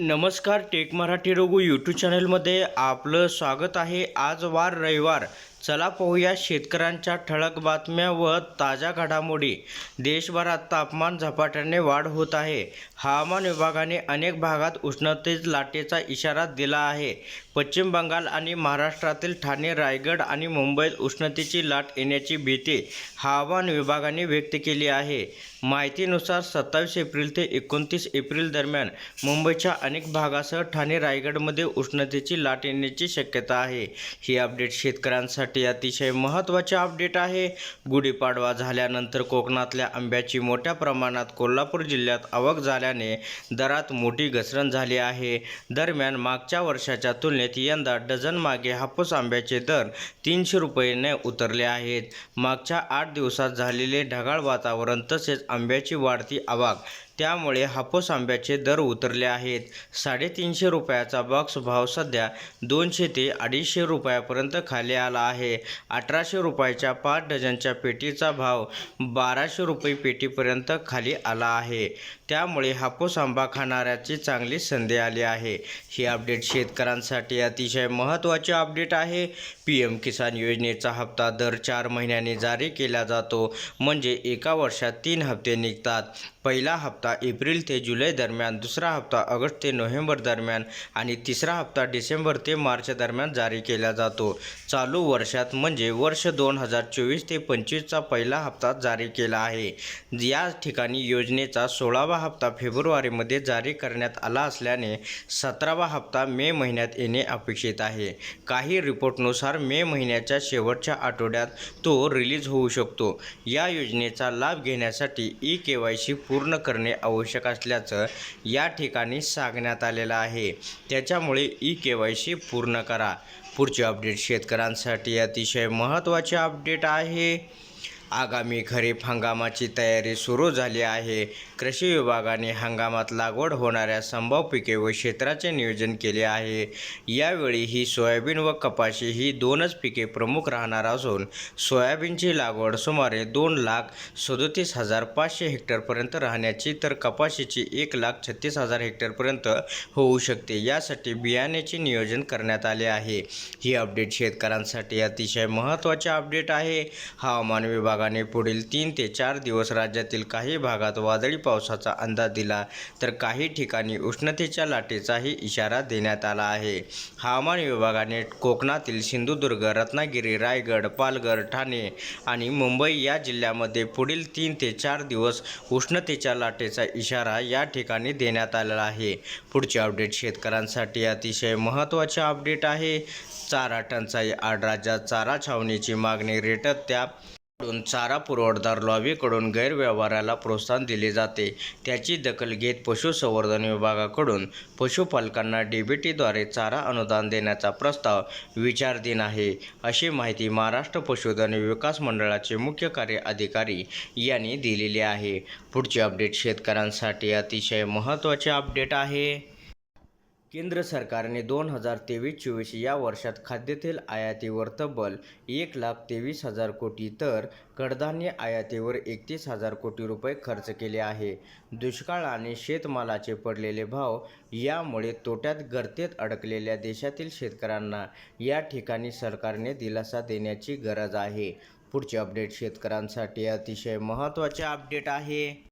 नमस्कार take Marathi Raghu YouTube चॅनलमध्ये आपलं स्वागत आहे. आज वार रविवार. चला पाहूया शेतकऱ्यांच्या ठळक बातम्या व ताज्या घडामोडी. देशभरात तापमान झपाट्याने वाढ होत आहे. हवामान विभागाने अनेक भागात उष्णतेच लाटेचा इशारा दिला आहे. पश्चिम बंगाल आणि महाराष्ट्रातील ठाणे रायगड आणि मुंबईत उष्णतेची लाट येण्याची भीती हवामान विभागाने व्यक्त केली आहे. माहितीनुसार सत्तावीस एप्रिल ते एकोणतीस एप्रिल दरम्यान मुंबईच्या अनेक भागासह ठाणे रायगडमध्ये उष्णतेची लाट येण्याची शक्यता आहे. ही अपडेट शेतकऱ्यांसाठी अतिशय महत्त्वाचे अपडेट आहे. गुढीपाडवा झाल्यानंतर कोकणातल्या आंब्याची मोठ्या प्रमाणात कोल्हापूर जिल्ह्यात आवक झाल्याने दरात मोठी घसरण झाली आहे. दरम्यान मागच्या वर्षाच्या तुलनेत यंदा डझन मागे हापूस आंब्याचे दर तीनशे रुपयेने उतरले आहेत. मागच्या आठ दिवसात झालेले ढगाळ वातावरण तसेच आंब्याची वाढती आवक त्यामुळे हापूस आंब्याचे दर उतरले आहेत. साडेतीनशे रुपयाचा बॉक्स भाव सध्या दोनशे ते अडीचशे रुपयापर्यंत खाली आला आहे. अठराशे रुपयाच्या पाच डझनच्या पेटीचा भाव बाराशे रुपये पेटीपर्यंत खाली आला आहे. त्यामुळे हापूस आंबा खाणाऱ्याची चांगली संधी आली आहे. ही अपडेट शेतकऱ्यांसाठी अतिशय महत्त्वाची अपडेट आहे. पी एम किसान योजनेचा हप्ता दर चार महिन्यांनी जारी केला जातो. म्हणजे एका वर्षात तीन हप्ते निघतात. पहिला हप्ता एप्रिल ते जुलै दरम्यान दुसरा हप्ता ऑगस्ट ते नोव्हेंबर दरम्यान आणि तिसरा हप्ता डिसेंबर ते मार्च दरम्यान जारी केला जातो. चालू वर्षात म्हणजे वर्ष दोन हजार चोवीस ते पंचवीसचा पहिला हप्ता जारी केला आहे. या ठिकाणी योजनेचा सोळावा हप्ता फेब्रुवारीमध्ये जारी करण्यात आला असल्याने सतरावा हप्ता मे महिन्यात येणे अपेक्षित आहे. काही रिपोर्टनुसार मे महिन्याच्या शेवटच्या आठवड्यात तो रिलीज होऊ शकतो. या योजनेचा लाभ घेण्यासाठी ई के वाय सी पूर्ण करणे आवश्यक असल्याचं या ठिकाणी सांगण्यात आलेलं आहे. त्याच्यामुळे ई के वाय सी पूर्ण करा. पुढचे अपडेट शेतकऱ्यांसाठी अतिशय महत्त्वाचे अपडेट आहे. आगामी खरीप हंगामाची तयारी सुरू झाली आहे. कृषी विभागाने हंगामात लागवड होणाऱ्या संभाव्य पिके व क्षेत्राचे नियोजन केले आहे. यावेळी ही सोयाबीन व कपाशी ही दोनच पिके प्रमुख राहणार असून सोयाबीनची लागवड सुमारे दोन लाख सदोतीस हजार पाचशे हेक्टरपर्यंत राहण्याची तर कपाशीची एक लाख छत्तीस हजार हेक्टरपर्यंत होऊ शकते. यासाठी बियाण्याचे नियोजन करण्यात आले आहे. ही अपडेट शेतकऱ्यांसाठी अतिशय महत्त्वाचे अपडेट आहे. हवामान विभागाने पुढील तीन ते चार दिवस राज्यातील काही भागात वादळी पावसाचा अंदाज दिला तर काही ठिकाणी उष्णतेच्या लाटेचाही इशारा देण्यात आला आहे. हवामान विभागाने कोकणातील सिंधुदुर्ग रत्नागिरी रायगड पालघर ठाणे आणि मुंबई या जिल्ह्यामध्ये पुढील तीन ते चार दिवस उष्णतेच्या लाटेचा इशारा या ठिकाणी देण्यात आलेला आहे. पुढचे अपडेट शेतकऱ्यांसाठी अतिशय महत्त्वाचे अपडेट आहे. चारा टंचाई आड राज्यात चारा छावणीची मागणी रेटत त्या चारा पुरवठादार लॉबीकडून गैरव्यवहाराला प्रोत्साहन दिले जाते. त्याची दखल घेत पशुसंवर्धन विभागाकडून पशुपालकांना डीबीटीद्वारे चारा अनुदान देण्याचा प्रस्ताव विचाराधीन आहे. अशी माहिती महाराष्ट्र पशुधन विकास मंडळाचे मुख्य कार्य अधिकारी यांनी दिलेली आहे. पुढचे अपडेट शेतकऱ्यांसाठी अतिशय महत्त्वाचे अपडेट आहे. केंद्र सरकारने दोन हजार तेवीस चोवीस या वर्षात खाद्यतेल आयातीवर तब्बल एक लाख तेवीस हजार कोटी तर कडधान्य आयातीवर एकतीस हजार कोटी रुपये खर्च केले आहे. दुष्काळ आणि शेतमालाचे पडलेले भाव यामुळे तोट्यात गर्तेत अडकलेल्या देशातील शेतकऱ्यांना या ठिकाणी सरकारने दिलासा देण्याची गरज आहे. पुढचे अपडेट शेतकऱ्यांसाठी अतिशय महत्त्वाचे अपडेट आहे.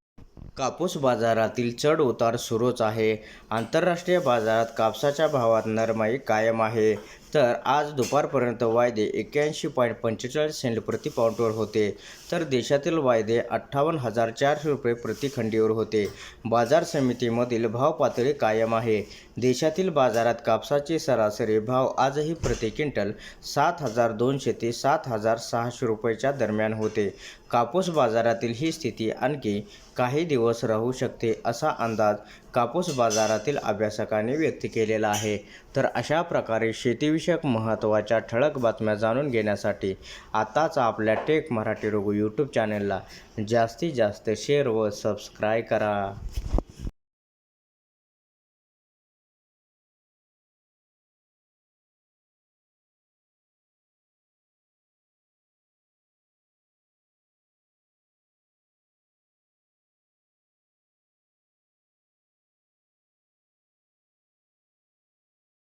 कापूस बाजारातील चढ उतार सुरूच आहे. आंतरराष्ट्रीय बाजारात कापसाच्या भावात नरमाई कायम आहे. तर आज दुपारपर्यंत वायदे एक्क्याऐंशी पॉईंट पंचेचाळीस सेंट प्रति पाऊंडवर होते. तर देशातील वायदे अठ्ठावन्न हजार चारशे रुपये प्रति खंडीवर होते. बाजार समितीमधील भाव पातळी कायम आहे. देशातील बाजारात कापसाचे सरासरी भाव आजही प्रति क्विंटल सात हजार दोनशे ते सात हजार सहाशे रुपयेच्या दरम्यान होते. कापूस बाजारातील ही स्थिती आणखी काही दिवस राहू शकते असा अंदाज कापूस बाजारातील अभ्यासकांनी व्यक्त केलेला आहे. तर अशा प्रकारे शेतीविषयक महत्त्वाच्या ठळक बातम्या जाणून घेण्यासाठी आताच आपल्या टेक मराठी रघु यूट्यूब चॅनलला जास्तीत जास्त शेअर व सबस्क्राईब करा.